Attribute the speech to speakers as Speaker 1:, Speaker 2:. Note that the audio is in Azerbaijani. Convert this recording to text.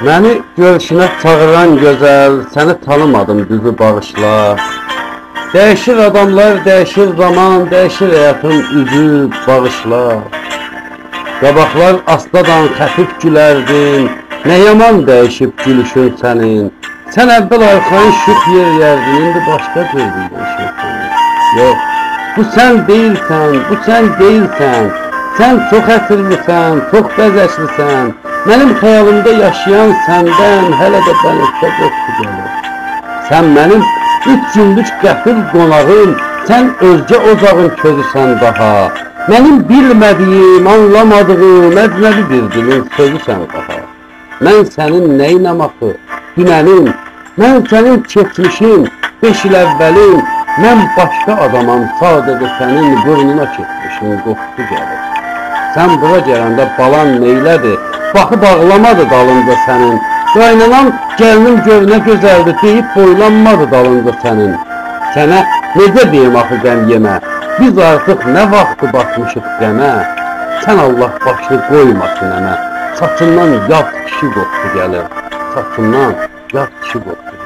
Speaker 1: Məni görüşünə çağıran gözəl, səni tanımadım düzü bağışla. Dəyişir adamlar, dəyişir zaman, dəyişir həyatın üzü, bağışla. Qabaqlar astadan xəfif gülərdin, nə yaman dəyişib gülüşün sənin. Sən əvvəl arxayın şıx yeriyərdin, indi başqa cür dəyişir sənin. Yox, bu sən deyilsən, bu sən deyilsən. Sən çox ətirlisən, çox bəzəklisən. Mənim xəyalımda yaşayan səndən hələ də bələddə qoxu gəlir. Sən mənim üç günlük qəfil qonağım, sən özgə ocağın közüsən daha. Mənim bilmədiyim, anlamadığım əcnəbi bir dilin sözüsən daha. Mən sənin nəyinəm axı? Dünənin, mən sənin keçmişin, beş il əvvəlin, mən başqa adamam, sadəcə sənin burnuna keçmişin qoxusu gəlir. Sən bura gələndə balan neylədir? Baxıb ağlamadı dalında sənin. Qaynanan gəlinim gör nə gözəldir deyib boylanmadı dalında sənin. Sənə necə deyim axı qəm yemə? Biz artıq nə vaxtı batmışıq qəmə? Sən Allah başını qoymasın əmə. Saçından yad kişi qoxu gəlir. Saçından yad kişi qoxu.